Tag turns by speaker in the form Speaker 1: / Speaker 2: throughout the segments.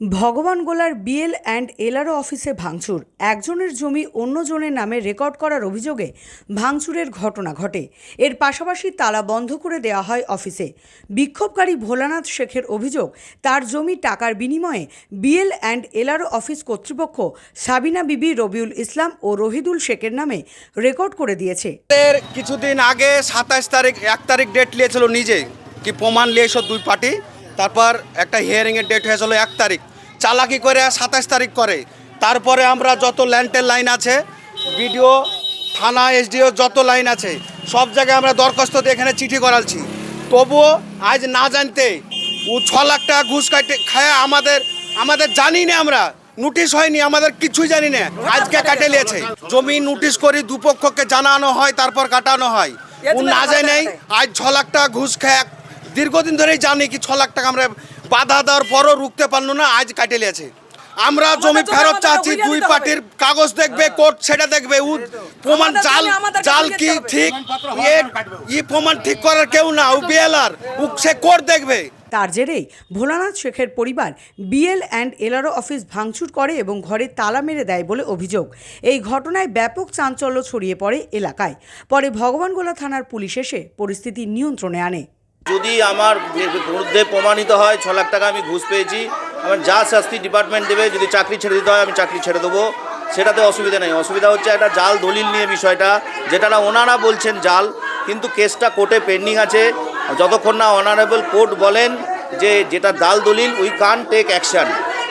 Speaker 1: ভগবানগোলার BL and LRO অফিসে ভাঙচুর। একজনের জমি অন্যজনের নামে রেকর্ড করার অভিযোগে ভাঙচুরের ঘটনা ঘটে। এর পাশাপাশি তালা বন্ধ করে দেওয়া হয় অফিসে। বিক্ষোভকারী ভোলানাথ শেখের অভিযোগ, তার জমি টাকার বিনিময়ে বিএল অ্যান্ড এলআরও অফিস কর্তৃপক্ষ সাবিনা বিবি, রবিউল ইসলাম ও রহিদুল শেখের নামে রেকর্ড করে দিয়েছে।
Speaker 2: কিছুদিন আগে সাতাশ তারিখ, এক তারিখ ডেট নিয়েছিল নিজে, কি প্রমাণ নিয়েছিল দুই পার্টি? তারপর একটা হিয়ারিংয়ের ডেট হয়েছিল এক তারিখ। চালাকি করে সাতাশ তারিখ করে। তারপরে আমরা যত ল্যান্ডের লাইন আছে, বিডিও, থানা, এসডিও, যত লাইন আছে, সব জায়গায় আমরা দরখাস্ত দিয়ে এখানে চিঠি করালছি তবুও আজ না জানতে ও ছ লাখ টাকা ঘুষ কাটে, খায় আমাদের আমাদের জানি না আমরা। নোটিশ হয়নি, আমাদের কিছুই জানি না আজকে কাটে নিয়েছে। জমি নোটিশ করি, দুপক্ষকে জানানো হয়, তারপর কাটানো হয়। ও না যায় নাই আজ ছ লাখ টাকা ঘুষ খায় দীর্ঘদিন ধরেই জানি কি ছ লাখ টাকা আমরা বাধা দেওয়ার পরও রুখতে পারল না আজ কাটে নিয়েছে। আমরা জমি ফেরত চাচ্ছি দুই পার্টির কাগজ দেখবে কোর্ট সেটা দেখবে প্রমাণ জাল জাল কি ঠিক? ই প্রমাণ ঠিক করার কেউ না ও বিএলআর ও সে কোর্ট দেখবে।
Speaker 1: তার জেরেই ভোলানাথ শেখের পরিবার বিএল অ্যান্ড এলআরও অফিস ভাঙচুর করে এবং ঘরে তালা মেরে দেয় বলে অভিযোগ। এই ঘটনায় ব্যাপক চাঞ্চল্য ছড়িয়ে পড়ে এলাকায়। পরে ভগবানগোলা থানার পুলিশ এসে পরিস্থিতি নিয়ন্ত্রণে আনে।
Speaker 3: যদি আমার বিরুদ্ধে প্রমাণিত হয়, ছ লাখ টাকা আমি ঘুষ পেয়েছি, আমার যা শাস্তি ডিপার্টমেন্ট দেবে, যদি চাকরি ছেড়ে দিতে হয়, আমি চাকরি ছেড়ে দেবো। সেটাতে অসুবিধা নেই। অসুবিধা হচ্ছে একটা জাল দলিল নিয়ে বিষয়টা, যেটা না ওনারা বলছেন জাল, কিন্তু কেসটা কোর্টে পেন্ডিং আছে। যতক্ষণ না অনারেবল কোর্ট বলেন যে যেটা দাল দলিল উই কান টেক অ্যাকশন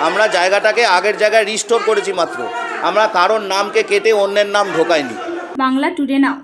Speaker 3: আমরা জায়গাটাকে আগের জায়গায় রিস্টোর করেছি মাত্র। আমরা কারোর নামকে কেটে অন্যের নাম ঢোকাইনি।
Speaker 4: বাংলা টুডে নাও।